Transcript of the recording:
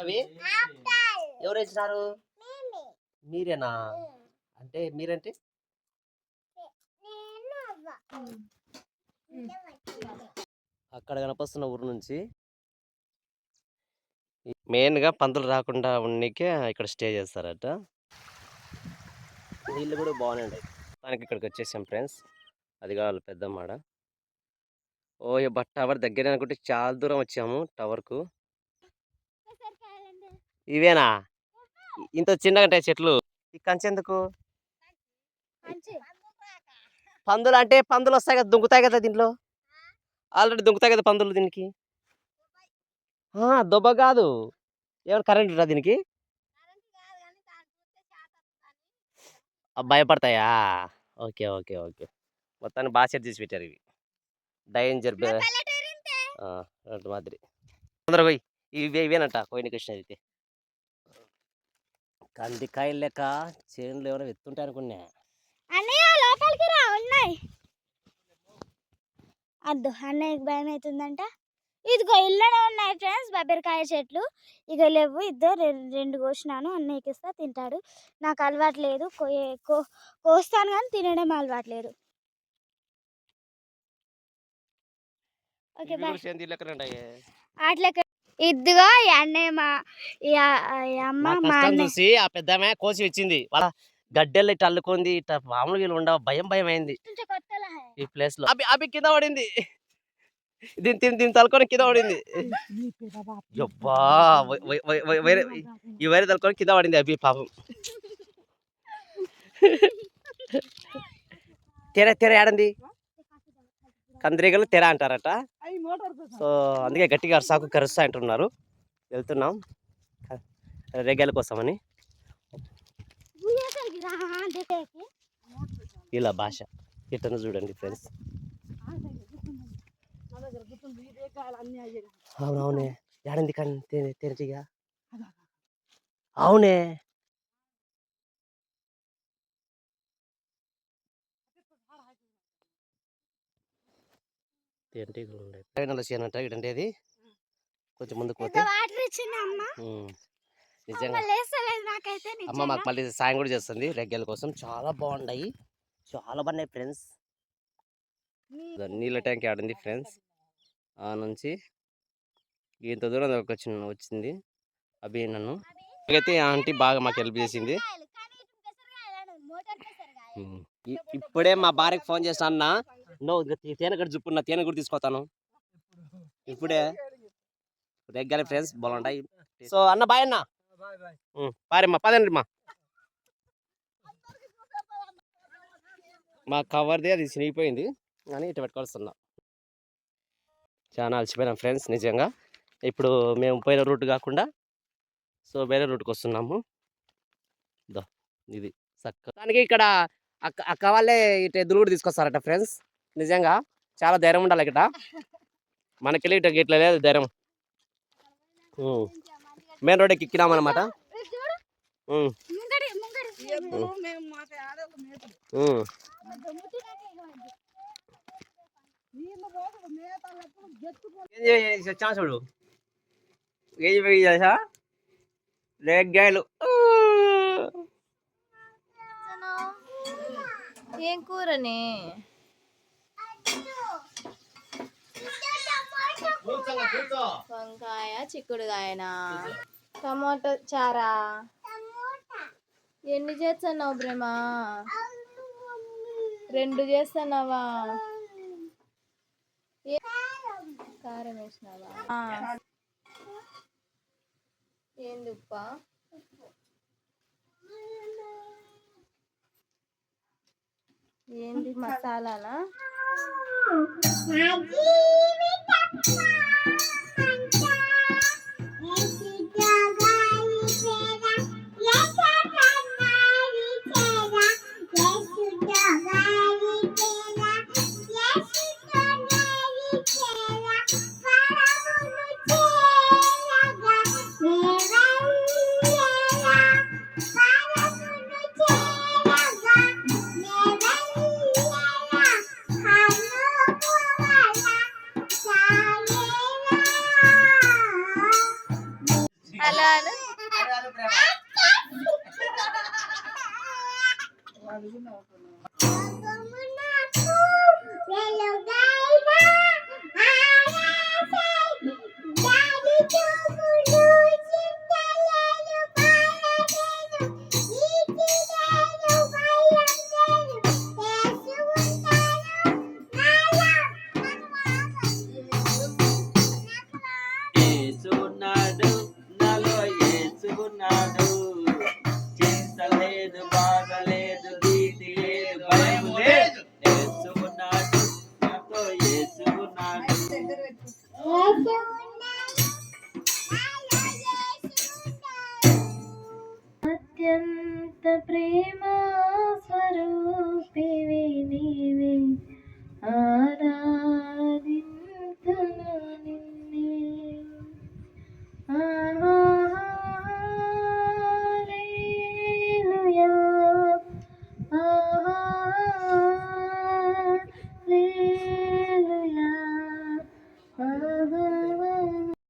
అవి ఎవరు ఇచ్చినారు మీరేనా? అంటే మీరంటే? అక్కడ కనిపిస్తున్న ఊరు నుంచి మెయిన్గా పందులు రాకుండా ఉన్నకే ఇక్కడ స్టే చేస్తారట. నీళ్ళు కూడా బాగున్నాయి దానికి ఇక్కడికి వచ్చేసాం ఫ్రెండ్స్. అది కావాలి పెద్ద మాడ ఓ బట్ టవర్ దగ్గర అనుకుంటే చాలా దూరం వచ్చాము టవర్కు. ఇవేనా? ఇంత చిన్నగా ఉంటాయి చెట్లు. ఈ కంచె. ఎందుకు పందులు అంటే పందులు వస్తాయి కదా దుంకుతాయి కదా దీంట్లో? ఆల్రెడీ దుంకుతాయి కదా పందులు దీనికి? దొబ్బ కాదు. ఏమైనా కరెంట్ ఉంటుందా దీనికి? భయపడతాయా? Okay okay okay. మొత్తాన్ని బాగా సెట్ చేసి పెట్టారు ఇవి. డేంజర్ మాదిరి. తొందరగా పోయి. ఇవి ఇవేనట పోయిన కృష్ణ అయితే. కందికాయలు లెక్క చేనులు ఎవరో ఎత్తుంటాయి అనుకున్నా. అన్నయ్య లోపలికి రా ఉన్నాయి. అద్దు అన్నయ్యకి భయం అవుతుందంట ఇదిగో ఇళ్ళనే ఉన్నాయి ఫ్రెండ్స్ బబ్బరికాయ చెట్లు. ఇక లేవు ఇద్దరు రెండు కోసినాను అన్నయ్యకి ఇస్తా తింటాడు. నాకు అలవాటు లేదు కోయే- కో- కోస్తాను కానీ తినడం అలవాటు లేదు. Okay bye. అట్లకి ఇదిగో అమ్మ చూసి ఆ పెద్దమే కోసి వచ్చింది. వాళ్ళ గడ్డెలు ఇట్లా అల్లుకుంది ఇట్లా మామూలుగా వీళ్ళు ఉండవు భయం భయం అయింది. ఈ ప్లేస్లో. అవి అవి కింద పడింది. దీని దీని దీని తలుకొని కింద పడింది. యబ్బా వై- వై- వై- వై- వేరే ఈ వైరే తలుకొని కింద పడింది అవి పాపం. తెర తెర ఏడంది? కందిరీగలు తెర అంటారట. సో అందుకే గట్టిగా అరసాకు కరుస్తా అంటున్నారు. వెళ్తున్నాం. రెగ్గల కోసమని. ఇలా భాష. ఇతను చూడండి ఫ్రెండ్స్ అవునవునే. ఏడంది కానీ తెరటిగా అవునే. తేనెటీగలు ఉండే పైన చేయనంట ఇటంటేది కొంచెం ముందుకు పోతే. వాటర్ ఇచ్చింది అమ్మ. ఉమ్, అమ్మ నిజంగా. అమ్మ. మాకు మళ్ళీ సాయం కూడా చేస్తుంది రెగ్గల కోసం. చాలా బాగున్నాయి చాలా బాగున్నాయి ఫ్రెండ్స్. నీళ్ళ ట్యాంక్ ఆడింది ఫ్రెండ్స్. ఆ నుంచి ఇంత దూరం వచ్చిన వచ్చింది అభి నన్ను. అయితే ఆంటీ బాగా మాకు హెల్ప్ చేసింది. ఇప్పుడే మా భార్యకి ఫోన్ చేస్తా అన్న నో తేనె గడ్డ చూపున్నా తేనె కూడా తీసుకొస్తాను ఇప్పుడే రెగ్గాలి ఫ్రెండ్స్ బాగుంటాయి సో అన్న బాయ్ అన్న. పారమ్మా పదండి మా మా కవర్ది అది చినిగిపోయింది. కానీ ఇటు పెట్టుకొస్తున్నా చాలా అలసిపోయినాం ఫ్రెండ్స్ నిజంగా. ఇప్పుడు మేము పోయిన రూట్ కాకుండా సో వేరే రూట్కి వస్తున్నాము. దో ఇది చక్క దానికి ఇక్కడ అక్క అక్క వాళ్ళే ఇటు ఎద్దులు కూడా తీసుకొస్తారట ఫ్రెండ్స్ నిజంగా చాలా ధైర్యం ఉండాలి ఇక్కడ మనకెళ్ళి ఇటు ఇట్లా లేదు ధైర్యం మెయిన్ రోడ్ ఎక్కినామన్నమాట. ఏం చేయ- ఛాన్స్ చూడు ఏం చేసా రేగ్గాయలు ఏం కూరని? వంకాయ చిక్కుడుకాయనా? టమాటో చారా? ఎన్ని చేస్తున్నావు బ్రహ్మ? రెండు చేస్తున్నావా? కారం వేసినావా? ఏంది ఉప్ప ఏంది మసాలానా? ఏసున్నాడు అత్యంత ప్రేమ